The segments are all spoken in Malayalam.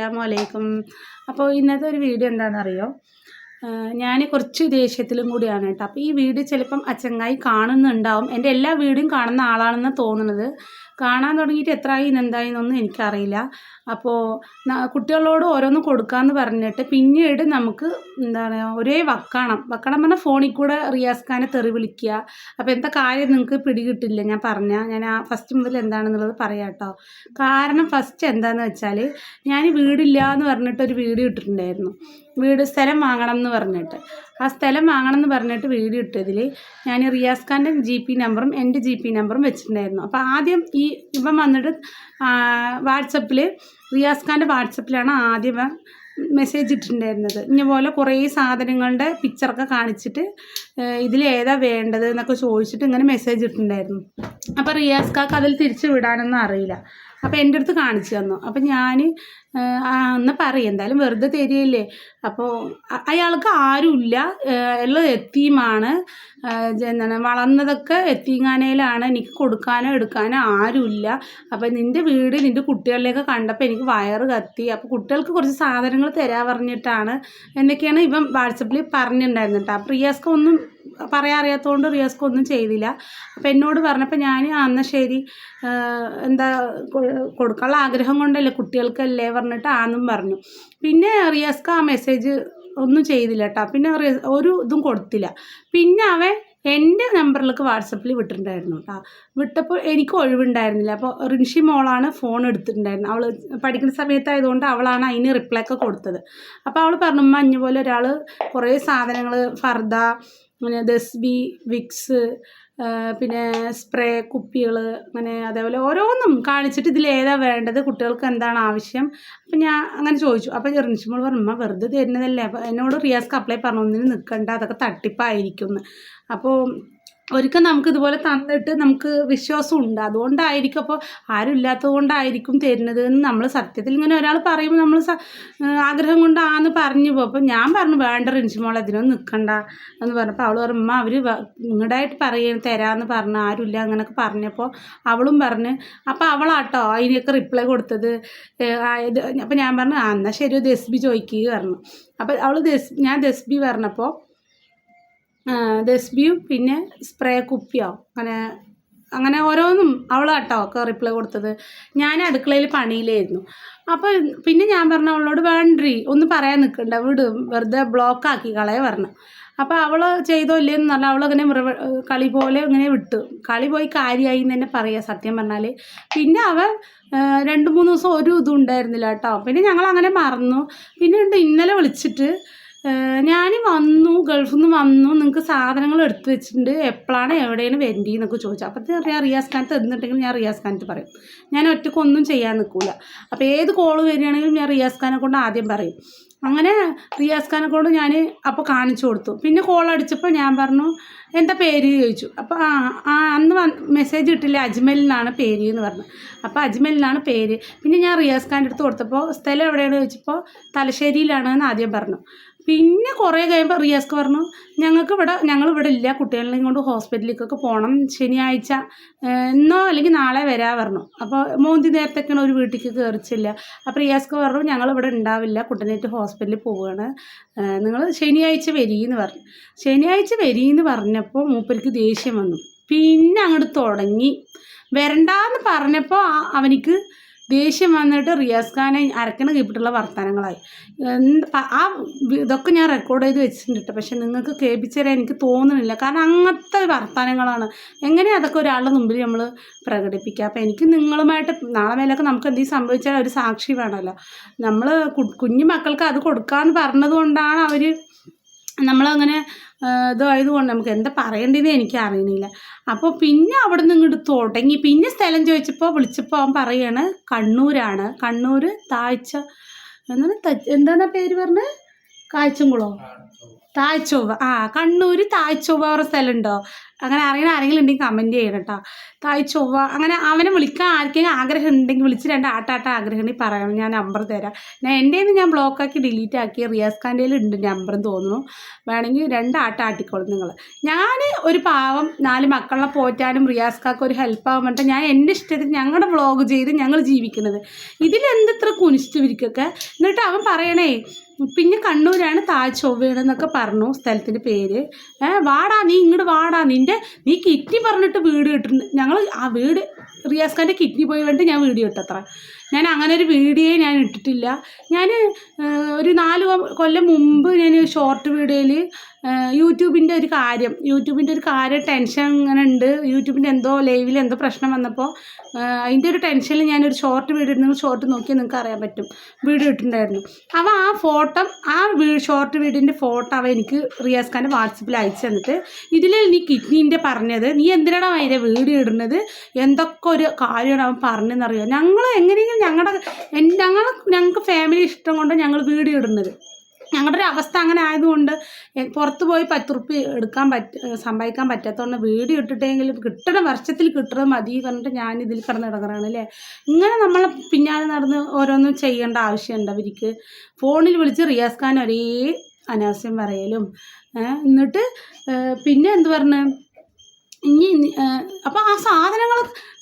അസ്സാമലൈക്കും അപ്പോൾ ഇന്നത്തെ ഒരു വീഡിയോ എന്താണെന്നറിയോ? ഞാൻ കുറച്ച് ദേഷ്യത്തിലും കൂടിയാണ് കേട്ടോ. അപ്പോൾ ഈ വീഡിയോ ചിലപ്പം അച്ചങ്ങായി കാണുന്നുണ്ടാവും. എന്റെ എല്ലാ വീഡിയോയും കാണുന്ന ആളാണെന്ന് തോന്നുന്നത്. കാണാൻ തുടങ്ങിയിട്ട് എത്രയായി എന്തായി എന്നൊന്നും എനിക്കറിയില്ല. അപ്പോൾ കുട്ടികളോട് ഓരോന്ന് കൊടുക്കാമെന്ന് പറഞ്ഞിട്ട് പിന്നീട് നമുക്ക് എന്താണ് ഒരേ വക്കണം. വക്കണം പറഞ്ഞാൽ ഫോണിൽ കൂടെ റിയാസ് ഖാനെ തെറി വിളിക്കുക. അപ്പോൾ എന്താ കാര്യം നിങ്ങൾക്ക് പിടികിട്ടില്ല. ഞാൻ പറഞ്ഞാൽ ഞാൻ ആ ഫസ്റ്റ് മുതൽ എന്താണെന്നുള്ളത് പറയാം കേട്ടോ. കാരണം ഫസ്റ്റ് എന്താണെന്ന് വെച്ചാൽ ഞാൻ വീടില്ല എന്ന് പറഞ്ഞിട്ട് ഒരു വീഡിയോ ഇട്ടിട്ടുണ്ടായിരുന്നു. വീട് സ്ഥലം വാങ്ങണം എന്ന് പറഞ്ഞിട്ട്. ആ സ്ഥലം വാങ്ങണം എന്ന് പറഞ്ഞിട്ട് വീഡിയോ ഇട്ടതിൽ ഞാൻ റിയാസ് ഖാന്റെ ജി പി നമ്പറും എന്റെ ജി പി നമ്പറും വെച്ചിട്ടുണ്ടായിരുന്നു. അപ്പോൾ ആദ്യം ഈ ഇവൻ വന്നിട്ട് വാട്സപ്പിൽ റിയാസ് ഖാന്റെ വാട്സപ്പിലാണ് ആദ്യം മെസ്സേജ് ഇട്ടിട്ടുണ്ടായിരുന്നത്. ഇതുപോലെ പോലെ കുറേ സാധനങ്ങളുടെ പിക്ചറൊക്കെ കാണിച്ചിട്ട് ഇതിൽ ഏതാ വേണ്ടത് എന്നൊക്കെ ചോദിച്ചിട്ട് ഇങ്ങനെ മെസ്സേജ് ഇട്ടിട്ടുണ്ടായിരുന്നു. അപ്പോൾ റിയാസ് കാക്ക് അതിൽ തിരിച്ച് വിടാനൊന്നും അറിയില്ല. അപ്പോൾ എന്റെ അടുത്ത് കാണിച്ചു തന്നു. അപ്പോൾ ഞാൻ എന്നാൽ പറയും എന്തായാലും വെറുതെ തരികയില്ലേ? അപ്പോൾ അയാൾക്ക് ആരുമില്ല. എല്ലാം എത്തിയുമാണ്. എന്താണ് വളർന്നതൊക്കെ എത്തിങ്ങാനേലാണ്. എനിക്ക് കൊടുക്കാനോ എടുക്കാനോ ആരുമില്ല. അപ്പോൾ നിന്റെ വീട് നിന്റെ കുട്ടികളിലേക്ക് കണ്ടപ്പോൾ എനിക്ക് വയറ് കത്തി. അപ്പോൾ കുട്ടികൾക്ക് കുറച്ച് സാധനങ്ങൾ തരാൻ പറഞ്ഞിട്ടാണ്. എന്നൊക്കെയാണ് ഇവൻ വാട്സപ്പിൽ പറഞ്ഞിട്ടുണ്ടായിരുന്നു കേട്ടോ. പ്രിയാസ്ക ഒന്നും പറയാൻ അറിയാത്തതുകൊണ്ട് റിയാസ്ക്ക് ഒന്നും ചെയ്തില്ല. അപ്പം എന്നോട് പറഞ്ഞപ്പോൾ ഞാൻ അന്ന ശരി. എന്താ കൊടുക്കാനുള്ള ആഗ്രഹം കൊണ്ടല്ലേ കുട്ടികൾക്കല്ലേ? പറഞ്ഞിട്ട് ആന്നും പറഞ്ഞു. പിന്നെ റിയാസ്ക്ക് ആ മെസ്സേജ് ഒന്നും ചെയ്തില്ല കേട്ടോ പിന്നെ ഒരു ഇതും കൊടുത്തില്ല. പിന്നെ അവൻ എന്റെ നമ്പറിലേക്ക് വാട്സപ്പിൽ വിട്ടിട്ടുണ്ടായിരുന്നു കേട്ടോ. വിട്ടപ്പോൾ എനിക്ക് ഒഴിവുണ്ടായിരുന്നില്ല. അപ്പോൾ റിൻഷി മോളാണ് ഫോൺ എടുത്തിട്ടുണ്ടായിരുന്നത്. അവൾ പഠിക്കുന്ന സമയത്തായതുകൊണ്ട് അവളാണ് അതിന് റിപ്ലൈ ഒക്കെ കൊടുത്തത്. അപ്പോൾ അവൾ പറഞ്ഞു മഞ്ഞ പോലെ ഒരാൾ കുറേ സാധനങ്ങൾ ഫർദ പിന്നെ ദസ്ബി വിക്സ് പിന്നെ സ്പ്രേ കുപ്പികൾ അങ്ങനെ അതേപോലെ ഓരോന്നും കാണിച്ചിട്ട് ഇതിൽ ഏതാ വേണ്ടത് കുട്ടികൾക്ക് എന്താണ് ആവശ്യം? അപ്പം ഞാൻ അങ്ങനെ ചോദിച്ചു. അപ്പോൾ ചെറുനിച്ചുമ്പോൾ പറഞ്ഞു വെറുതെ തരുന്നതല്ലേ. അപ്പോൾ എന്നോട് റിയാസ്ക്ക് അപ്ലൈ പറഞ്ഞു ഒന്നിനും നിൽക്കണ്ട അതൊക്കെ തട്ടിപ്പായിരിക്കും എന്ന് അപ്പോൾ ഒരിക്കൽ നമുക്ക് ഇതുപോലെ തന്നിട്ട് നമുക്ക് വിശ്വാസം ഉണ്ട് അതുകൊണ്ടായിരിക്കും അപ്പോൾ ആരും ഇല്ലാത്തത് കൊണ്ടായിരിക്കും തരുന്നത് എന്ന് നമ്മൾ സത്യത്തിൽ ഇങ്ങനെ ഒരാൾ പറയുമ്പോൾ നമ്മൾ ആഗ്രഹം കൊണ്ടാന്ന് പറഞ്ഞു പോകും. അപ്പോൾ ഞാൻ പറഞ്ഞു വേണ്ട റിൻഷിമോൾ അതിനൊന്നും നിൽക്കണ്ട എന്ന് പറഞ്ഞപ്പോൾ അവൾ പറഞ്ഞു ഉമ്മ അവർ നിങ്ങളുടായിട്ട് പറയ തരാമെന്ന് പറഞ്ഞു ആരുമില്ല അങ്ങനെയൊക്കെ പറഞ്ഞപ്പോൾ അവളും പറഞ്ഞ് അപ്പോൾ അവളാട്ടോ അതിനൊക്കെ റിപ്ലൈ കൊടുത്തത് അപ്പോൾ ഞാൻ പറഞ്ഞു ആ എന്നാൽ ശരി ദസ്ബി ചോദിക്കുക പറഞ്ഞു. അപ്പോൾ അവൾ ദസ് ഞാൻ ദസ്ബി പറഞ്ഞപ്പോൾ ദസ്ബിയും പിന്നെ സ്പ്രേ കുപ്പിയോ അങ്ങനെ അങ്ങനെ ഓരോന്നും അവളാട്ടോ ഒക്കെ റിപ്ലൈ കൊടുത്തത്. ഞാൻ അടുക്കളയിൽ പണിയിലായിരുന്നു. അപ്പോൾ പിന്നെ ഞാൻ പറഞ്ഞു അവളോട് വേണ്ടി ഒന്ന് പറയാൻ നിൽക്കണ്ട വിട് വെറുതെ ബ്ലോക്ക് ആക്കി കളയെ പറഞ്ഞു. അപ്പോൾ അവൾ ചെയ്തോ ഇല്ലേന്ന് പറഞ്ഞാൽ അവളങ്ങനെ മൃഗ കളി പോലെ ഇങ്ങനെ വിട്ടു. കളി പോയി കാര്യമായി എന്ന് തന്നെ പറയുക സത്യം പറഞ്ഞാൽ പിന്നെ അവൾ രണ്ട് മൂന്ന് ദിവസം ഒരു ഇതും ഉണ്ടായിരുന്നില്ല കേട്ടോ. പിന്നെ ഞങ്ങൾ അങ്ങനെ മറന്നു. പിന്നെ ഇന്നലെ വിളിച്ചിട്ട് ഞാൻ വന്നു ഗൾഫിൽ നിന്ന് വന്നു നിങ്ങൾക്ക് സാധനങ്ങൾ എടുത്തു വെച്ചിട്ടുണ്ട്. എപ്പോഴാണ് എവിടെയാണ് വരേണ്ടി എന്നൊക്കെ ചോദിച്ചു അപ്പോഴത്തെ അറിയാം റിയാസ് ഖാനത്ത് എന്നിട്ടെങ്കിൽ ഞാൻ റിയാസ് ഖാനത്ത് പറയും. ഞാൻ ഒറ്റക്കൊന്നും ചെയ്യാൻ നിൽക്കില്ല അപ്പോൾ ഏത് കോൾ വരികയാണെങ്കിലും ഞാൻ റിയാസ് ഖാനെ കൊണ്ട് ആദ്യം പറയും. അങ്ങനെ റിയാസ് ഖാനെ കൊണ്ട് ഞാൻ അപ്പോൾ കാണിച്ചു കൊടുത്തു. പിന്നെ കോൾ അടിച്ചപ്പോൾ ഞാൻ പറഞ്ഞു എന്താ പേര്? ചോദിച്ചു. അപ്പോൾ ആ ആ അന്ന് മെസ്സേജ് ഇട്ടില്ല അജ്മൽ എന്നാണ് പേര് എന്ന് പറഞ്ഞു. അപ്പോൾ അജ്മൽ എന്നാണ് പേര്. പിന്നെ ഞാൻ റിയാസ് ഖാന്റെ അടുത്ത് കൊടുത്തപ്പോൾ സ്ഥലം എവിടെയാണ് ചോദിച്ചപ്പോൾ തലശ്ശേരിയിലാണ് എന്ന് ആദ്യം പറഞ്ഞു. പിന്നെ കുറേ കഴിയുമ്പോൾ റിയാസ്ക്ക് പറഞ്ഞു ഞങ്ങൾക്ക് ഇവിടെ ഞങ്ങൾ ഇവിടെ ഇല്ല കുട്ടികളെയും കൊണ്ട് ഹോസ്പിറ്റലിലേക്കൊക്കെ പോകണം ശനിയാഴ്ച ഇന്നോ അല്ലെങ്കിൽ നാളെ വരാ പറഞ്ഞു. അപ്പോൾ മോന്തി നേരത്തേക്കാണ് ഒരു വീട്ടിലേക്ക് കയറിച്ചില്ല അപ്പോൾ റിയാസ്ക്ക് പറഞ്ഞു ഞങ്ങൾ ഇവിടെ ഉണ്ടാവില്ല കുട്ടനായിട്ട് ഹോസ്പിറ്റലിൽ പോവുകയാണ് നിങ്ങൾ ശനിയാഴ്ച വരീന്ന് പറഞ്ഞു. ശനിയാഴ്ച വരീന്ന് പറഞ്ഞപ്പോൾ മൂപ്പർക്ക് ദേഷ്യം വന്നു. പിന്നെ അങ്ങോട്ട് തുടങ്ങി. വരണ്ടാന്ന് പറഞ്ഞപ്പോൾ അവനിക്ക് ദേഷ്യം വന്നിട്ട് റിയാസ് ഖാനെ അരക്കണ കീപ്പിട്ടുള്ള വർത്തമാനങ്ങളായി. ആ ഇതൊക്കെ ഞാൻ റെക്കോർഡ് ചെയ്ത് വെച്ചിട്ടുണ്ട് പക്ഷെ നിങ്ങൾക്ക് കേൾപ്പിച്ചേരാൻ എനിക്ക് തോന്നുന്നില്ല. കാരണം അങ്ങനത്തെ വർത്തമാനങ്ങളാണ്. എങ്ങനെ അതൊക്കെ ഒരാളുടെ മുമ്പിൽ നമ്മൾ പ്രകടിപ്പിക്കുക? അപ്പോൾ എനിക്ക് നിങ്ങളുമായിട്ട് നാളെ മേലൊക്കെ നമുക്ക് എന്തെങ്കിലും സംഭവിച്ചാൽ ഒരു സാക്ഷി വേണമല്ലോ. നമ്മൾ കുഞ്ഞു മക്കൾക്ക് അത് കൊടുക്കാമെന്ന് പറഞ്ഞത് കൊണ്ടാണ് അവർ നമ്മളങ്ങനെ ഇതായതുകൊണ്ട് നമുക്ക് എന്താ പറയേണ്ടതെന്ന് എനിക്ക് അറിയണില്ല അപ്പോൾ പിന്നെ അവിടെ നിന്ന് ഇങ്ങോട്ട് തുടങ്ങി. പിന്നെ സ്ഥലം ചോദിച്ചപ്പോൾ വിളിച്ചപ്പോൾ അവൻ പറയാണ് കണ്ണൂരാണ്. കണ്ണൂർ താഴ്ച. എന്താണ് എന്താണ് പേര് പറഞ്ഞത്? കാഴ്ചങ്കുളോ താഴ്ചൊവ്വ. ആ കണ്ണൂർ താഴ്ചൊവ്വ പറഞ്ഞ സ്ഥലമുണ്ടോ? അങ്ങനെ അറിയണ ആരെങ്കിലും ഉണ്ടെങ്കിൽ കമന്റ് ചെയ്യണം കേട്ടോ. താഴ്ചൊവ്വ. അങ്ങനെ അവനെ വിളിക്കാൻ ആർക്കെങ്കിലും ആഗ്രഹം ഉണ്ടെങ്കിൽ വിളിച്ച് രണ്ട് ആട്ടാട്ട ആഗ്രഹം ഉണ്ടെങ്കിൽ പറയണം ഞാൻ നമ്പർ തരാം. ഞാൻ എന്റെ ഞാൻ ബ്ലോക്കാക്കി ഡിലീറ്റ് ആക്കി റിയാസ് ഖാന്റെ ഉണ്ട് നമ്പറും തോന്നുന്നു. വേണമെങ്കിൽ രണ്ട് ആട്ട ആട്ടിക്കോളും നിങ്ങൾ ഞാൻ ഒരു പാവം നാല് മക്കളെ പോറ്റാനും റിയാസ് ഖാക്ക് ഒരു ഹെൽപ്പ് ആവാൻ ഞാൻ എന്റെ ഇഷ്ടത്തിൽ ഞങ്ങളുടെ വ്ളോഗ് ചെയ്ത് ഞങ്ങൾ ജീവിക്കുന്നത്. ഇതിലെന്ത് ഇത്ര വിരിക്കൊക്കെ എന്നിട്ട് അവൻ പറയണേ പിന്നെ കണ്ണൂരാണ് താഴ് എന്നൊക്കെ പറഞ്ഞു സ്ഥലത്തിന്റെ പേര്. വാടാ നീ ഇങ്ങോട്ട് വാടാ. നിന്റെ നീ കിറ്റി പറഞ്ഞിട്ട് വീട് കിട്ടുന്നു ഞങ്ങൾ ആ വീട് റിയാസ് ഖാന്റെ കിഡ്നി പോയി വേണ്ടി ഞാൻ വീഡിയോ ഇട്ടത്ര. ഞാൻ അങ്ങനെ ഒരു വീഡിയോ ഞാൻ ഇട്ടിട്ടില്ല. ഞാൻ ഒരു നാല് കൊല്ലം മുമ്പ് ഞാൻ ഷോർട്ട് വീഡിയോയിൽ യൂട്യൂബിന്റെ ഒരു കാര്യം യൂട്യൂബിന്റെ ഒരു കാര്യം ടെൻഷൻ ഇങ്ങനെ ഉണ്ട്. യൂട്യൂബിന്റെ എന്തോ ലൈവിൽ എന്തോ പ്രശ്നം വന്നപ്പോൾ അതിന്റെ ഒരു ടെൻഷനിൽ ഞാനൊരു ഷോർട്ട് വീഡിയോ നിങ്ങൾ ഷോർട്ട് നോക്കിയാൽ നിങ്ങൾക്ക് അറിയാൻ പറ്റും. വീഡിയോ ഇട്ടിട്ടുണ്ടായിരുന്നു. അപ്പോൾ ആ ഫോട്ടോ ആ ഷോർട്ട് വീഡിയോന്റെ ഫോട്ടോ അവ എനിക്ക് റിയാസ് ഖാന്റെ വാട്സപ്പിൽ അയച്ചു തന്നിട്ട് ഇതിൽ നീ കിഡ്നീന്റെ പറഞ്ഞത് നീ എന്തിനാണ് അതിന്റെ വീഡിയോ ഇടുന്നത്? എന്തൊക്കെ ഒരു കാര്യമാണ് അവൻ പറഞ്ഞതെന്നറിയോ ഞങ്ങൾ എങ്ങനെയെങ്കിലും ഞങ്ങളുടെ ഞങ്ങൾ ഞങ്ങൾക്ക് ഫാമിലി ഇഷ്ടം കൊണ്ട് ഞങ്ങൾ വീഡിയോ ഇടുന്നത്. ഞങ്ങളുടെ ഒരു അവസ്ഥ അങ്ങനെ ആയതുകൊണ്ട് പുറത്ത് പോയി പത്ത് റുപ്യ എടുക്കാൻ പറ്റ സമ്പാദിക്കാൻ പറ്റാത്തതുകൊണ്ട് വീട് ഇട്ടിട്ടെങ്കിലും കിട്ടണ വർഷത്തിൽ കിട്ടണത് മതി പറഞ്ഞിട്ട് ഞാൻ ഇതിൽ കിടന്ന് ഇടങ്ങറാണ് അല്ലേ? ഇങ്ങനെ നമ്മൾ പിന്നാലെ നടന്ന് ഓരോന്നും ചെയ്യേണ്ട ആവശ്യമുണ്ട് അവർക്ക്. ഫോണിൽ വിളിച്ച് റിയാസ് ഖാൻ ഒരേ അനാവശ്യം പറയലും. എന്നിട്ട് പിന്നെ എന്ത് പറഞ്ഞു? ഇനി അപ്പോൾ ആ സാധനങ്ങൾ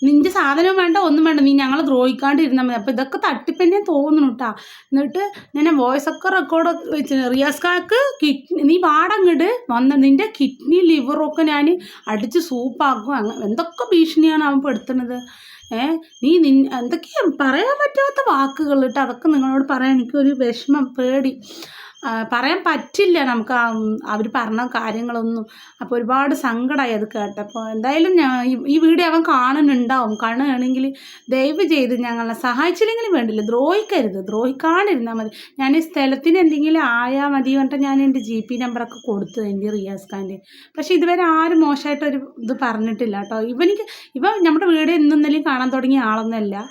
നിന്റെ സാധനം വേണ്ട ഒന്നും വേണ്ട. നീ ഞങ്ങളെ ദ്രോഹിക്കാണ്ടിരുന്നാൽ മതി. അപ്പോൾ ഇതൊക്കെ തട്ടിപ്പന്നെ തോന്നുന്നു കേട്ടാ എന്നിട്ട് ഞാൻ വോയിസ് ഒക്കെ റെക്കോർഡ് വെച്ച് റിയാസ് കാക്ക് കിഡ്നി നീ പാടങ്ങട് വന്ന നിന്റെ കിഡ്നി ലിവറൊക്കെ ഞാൻ അടിച്ച് സൂപ്പാക്കും അങ്ങനെ എന്തൊക്കെ ഭീഷണിയാണ് അവൻ പെടുത്തുന്നത്? ഏ നീ നിൻ എന്തൊക്കെയാ പറയാൻ പറ്റാത്ത വാക്കുകൾ കേട്ടോ അതൊക്കെ നിങ്ങളോട് പറയാൻ എനിക്കൊരു വിഷമം പേടി. പറയാൻ പറ്റില്ല നമുക്ക് അവർ പറഞ്ഞ കാര്യങ്ങളൊന്നും. അപ്പോൾ ഒരുപാട് സങ്കടമായി അത് കേട്ടപ്പോൾ എന്തായാലും ഞാൻ ഈ- വീഡിയോ അവൻ കാണുന്നുണ്ടാവും. കാണുകയാണെങ്കിൽ ദയവ് ചെയ്ത് ഞങ്ങളെ സഹായിച്ചില്ലെങ്കിലും വേണ്ടില്ല. ദ്രോഹിക്കരുത്. ദ്രോഹിക്കാണ്ടിരുന്നാൽ മതി. ഞാൻ ഈ സ്ഥലത്തിന് എന്തെങ്കിലും ആയാൽ മതി പറഞ്ഞിട്ട് ഞാൻ എന്റെ ജി പി നമ്പറൊക്കെ കൊടുത്തു എന്റെ റിയാസ് ഖാന്റെ. പക്ഷേ ഇതുവരെ ആരും മോശമായിട്ടൊരു ഇത് പറഞ്ഞിട്ടില്ല കേട്ടോ. ഇവനിക്ക് ഇവൻ നമ്മുടെ വീട് ഇന്നും കാണാൻ തുടങ്ങിയ ആളൊന്നുമല്ല.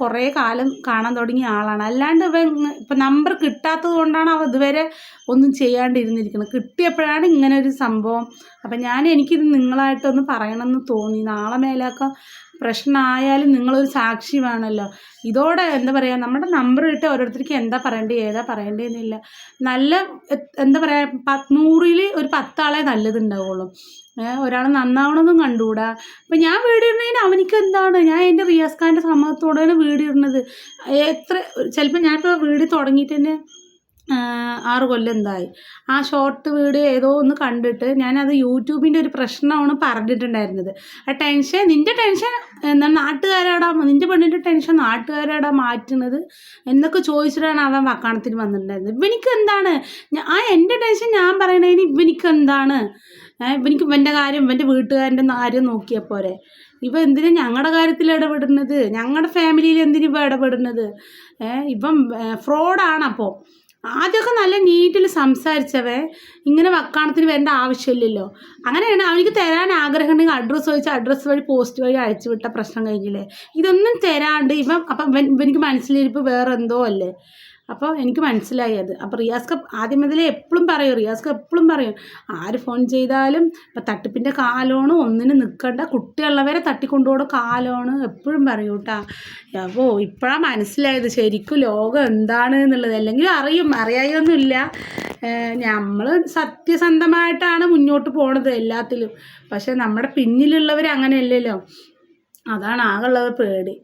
കുറേ കാലം കാണാൻ തുടങ്ങിയ ആളാണ്. അല്ലാണ്ട് ഇവൻ ഇപ്പം നമ്പർ കിട്ടാത്തത് കൊണ്ടാണ് അവ ഇതുവരെ ഒന്നും ചെയ്യാണ്ടിരുന്നിരിക്കുന്നത്. കിട്ടിയപ്പോഴാണ് ഇങ്ങനെ ഒരു സംഭവം. അപ്പം ഞാൻ എനിക്കിത് നിങ്ങളായിട്ടൊന്ന് പറയണമെന്ന് തോന്നി. നാളെ മേലൊക്കെ പ്രശ്നമായാലും നിങ്ങളൊരു സാക്ഷി വേണമല്ലോ ഇതോടെ എന്താ പറയുക നമ്മുടെ നമ്പർ ഇട്ട് ഓരോരുത്തർക്ക് എന്താ പറയേണ്ടത് ഏതാ പറയേണ്ടതെന്നില്ല നല്ല എന്താ പറയുക നൂറിൽ ഒരു പത്താളെ നല്ലതുണ്ടാവുള്ളൂ. ഒരാൾ നന്നാവണമെന്നും കണ്ടുകൂടാ. അപ്പം ഞാൻ വീഡിയോ ഇടുന്നതിന് അവനിക്ക് എന്താണ്? ഞാൻ എന്റെ റിയാസ് ഖാന്റെ സമ്മതത്തോടെയാണ് വീടിടുന്നത് എത്ര ചിലപ്പോൾ ഞാനിപ്പോൾ വീട് തുടങ്ങിയിട്ട് തന്നെ ആറ് കൊല്ലം എന്തായി. ആ ഷോർട്ട് വീഡിയോ ഏതോ ഒന്ന് കണ്ടിട്ട് ഞാനത് യൂട്യൂബിന്റെ ഒരു പ്രശ്നമാണ് പറഞ്ഞിട്ടുണ്ടായിരുന്നത്. ആ ടെൻഷൻ നിന്റെ ടെൻഷൻ എന്താ നാട്ടുകാരാടാ നിന്റെ പെണ്ണിന്റെ ടെൻഷൻ നാട്ടുകാരാടാ മാറ്റുന്നത് എന്നൊക്കെ ചോദിച്ചിട്ടാണ് അവൻ വക്കാണത്തിന് വന്നിട്ടുണ്ടായിരുന്നത്. ഇവനിക്ക് എന്താണ്? ആ എന്റെ ടെൻഷൻ ഞാൻ പറയണതിന് ഇവനിക്ക് എന്താണ്? ഇവനിക്ക് ഇവന്റെ കാര്യം ഇവന്റെ വീട്ടുകാരന്റെ കാര്യം നോക്കിയാൽ പോരെ. ഇവ എന്തിനാ ഞങ്ങളുടെ കാര്യത്തിൽ ഇടപെടുന്നത്? ഞങ്ങളുടെ ഫാമിലിയിൽ എന്തിനു ഇവ ഇടപെടുന്നത്? ഇപ്പം ഫ്രോഡാണ് അപ്പോൾ ആദ്യമൊക്കെ നല്ല നീറ്റിൽ സംസാരിച്ചവേ ഇങ്ങനെ വക്കാണത്തിന് വരേണ്ട ആവശ്യമില്ലല്ലോ. അങ്ങനെയാണ് അവനിക്ക് തരാൻ ആഗ്രഹം ഉണ്ടെങ്കിൽ അഡ്രസ്സ് ചോദിച്ചാൽ അഡ്രസ്സ് വഴി പോസ്റ്റ് വഴി അയച്ചു വിട്ട പ്രശ്നം കഴിഞ്ഞില്ലേ? ഇതൊന്നും തരാണ്ട് ഇവൻ അപ്പം ഇവൻ ഇവനിക്ക് മനസ്സിലിരിപ്പ് വേറെ എന്തോ അല്ലേ? അപ്പോൾ എനിക്ക് മനസ്സിലായി അത്. അപ്പോൾ റിയാസ്ക ആദ്യം മുതലേ എപ്പോഴും പറയും റിയാസ്ക എപ്പോഴും പറയും ആര് ഫോൺ ചെയ്താലും ഇപ്പം തട്ടിപ്പിന്റെ കാലമാണ് ഒന്നിന് നിൽക്കണ്ട കുട്ടിയുള്ളവരെ തട്ടിക്കൊണ്ടുപോകുന്ന കാലമാണ് എപ്പോഴും പറയും കേട്ടാ. അപ്പോൾ ഇപ്പോഴാണ് മനസ്സിലായത് ശരിക്കും ലോകം എന്താണ് എന്നുള്ളത്. അല്ലെങ്കിൽ അറിയും അറിയായൊന്നുമില്ല. നമ്മൾ സത്യസന്ധമായിട്ടാണ് മുന്നോട്ട് പോണത് എല്ലാത്തിലും. പക്ഷെ നമ്മുടെ പിന്നിലുള്ളവർ അങ്ങനെയല്ലല്ലോ. അതാണ് ആകെയുള്ളത് പേടി.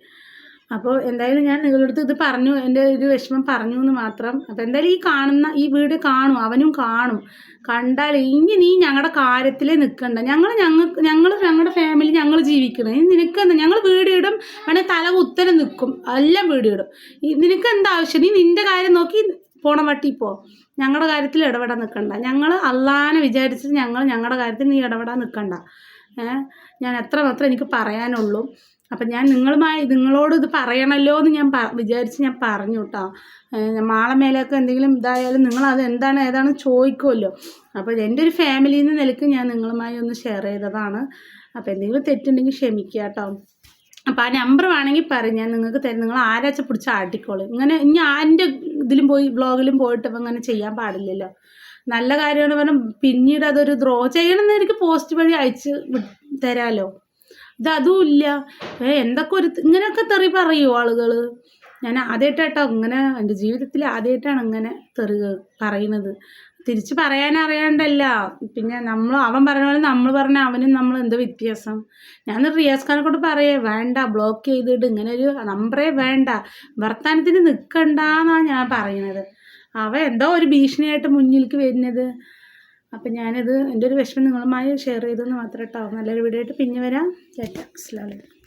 അപ്പോൾ എന്തായാലും ഞാൻ നിങ്ങളുടെ അടുത്ത് ഇത് പറഞ്ഞു എന്റെ ഒരു വിഷമം പറഞ്ഞു എന്ന് മാത്രം. അപ്പോൾ എന്തായാലും ഈ കാണുന്ന ഈ വീട് കാണും അവനും കാണും. കണ്ടാൽ ഇനി നീ ഞങ്ങളുടെ കാര്യത്തിൽ നിൽക്കണ്ട ഞങ്ങൾ ഞങ്ങൾക്ക് ഞങ്ങൾ ഞങ്ങളുടെ ഫാമിലി ഞങ്ങൾ ജീവിക്കണം. ഇനി നിനക്ക് എന്താ ഞങ്ങൾ വീടിടും വേണേൽ തല ഉത്തരം നിൽക്കും എല്ലാം വീടിടും നിനക്ക് എന്താ ആവശ്യം? നീ നിന്റെ കാര്യം നോക്കി പോണ വട്ടി പോ. ഞങ്ങളുടെ കാര്യത്തിൽ ഇടപെടാൻ നിൽക്കണ്ട ഞങ്ങൾ അള്ളാനെ വിചാരിച്ചിട്ട് ഞങ്ങൾ ഞങ്ങളുടെ കാര്യത്തിൽ നീ ഇടപെടാൻ നിൽക്കണ്ട ഞാൻ എത്ര മാത്രം എനിക്ക് പറയാനുള്ളൂ. അപ്പം ഞാൻ നിങ്ങളുമായി നിങ്ങളോട് ഇത് പറയണല്ലോ എന്ന് ഞാൻ വിചാരിച്ച് ഞാൻ പറഞ്ഞു കേട്ടോ മാളെ മേലെയൊക്കെ എന്തെങ്കിലും ഇതായാലും നിങ്ങൾ അത് എന്താണ് ഏതാണ് ചോദിക്കുമല്ലോ അപ്പോൾ എന്റെ ഒരു ഫാമിലിയിൽ നിന്ന് നിലയ്ക്ക് ഞാൻ നിങ്ങളുമായി ഒന്ന് ഷെയർ ചെയ്തതാണ്. അപ്പോൾ എന്തെങ്കിലും തെറ്റുണ്ടെങ്കിൽ ക്ഷമിക്കുക കേട്ടോ അപ്പോൾ ആ നമ്പർ വേണമെങ്കിൽ പറയും. ഞാൻ നിങ്ങൾക്ക് തരും. നിങ്ങൾ ആരാച്ച പിടിച്ച ആട്ടിക്കോളും. ഇങ്ങനെ ഇനി ആരുടെ ഇതിലും പോയി ബ്ലോഗിലും പോയിട്ട് ഇപ്പം ഇങ്ങനെ ചെയ്യാൻ പാടില്ലല്ലോ. നല്ല കാര്യമാണ് പറഞ്ഞാൽ പിന്നീട് അതൊരു ദ്രോ ചെയ്യണമെന്ന് എനിക്ക് പോസ്റ്റ് വഴി അയച്ച് തരാമല്ലോ ഇത് അതും ഇല്ല ഏ എന്തൊക്കെ ഒരു ഇങ്ങനെയൊക്കെ തെറി പറയുമോ ആളുകൾ ഞാൻ ആദ്യമായിട്ടാട്ടോ ഇങ്ങനെ എന്റെ ജീവിതത്തിൽ ആദ്യമായിട്ടാണ് ഇങ്ങനെ തെറി പറയുന്നത്. തിരിച്ച് പറയാൻ അറിയാണ്ടല്ല. പിന്നെ നമ്മൾ അവൻ പറഞ്ഞ പോലെ നമ്മൾ പറഞ്ഞ അവനും നമ്മൾ എന്ത് വ്യത്യാസം? ഞാൻ റിയാസ് ഖാനെ കൊണ്ട് പറയേ വേണ്ട ബ്ലോക്ക് ചെയ്തിട്ട് ഇങ്ങനെ ഒരു നമ്പറേ വേണ്ട. വർത്താനത്തിന് നിൽക്കണ്ടെന്നാണ് ഞാൻ പറയുന്നത് അവ എന്തോ ഒരു ഭീഷണിയായിട്ട് മുന്നിലേക്ക് വരുന്നത്. അപ്പം ഞാനത് എന്റെ ഒരു വിഷമം നിങ്ങളുമായി ഷെയർ ചെയ്തെന്ന് മാത്രം കേട്ടോ നല്ലൊരു വീഡിയോ ആയിട്ട് പിന്നെ വരാം. ചേട്ടാ അസ്ലാം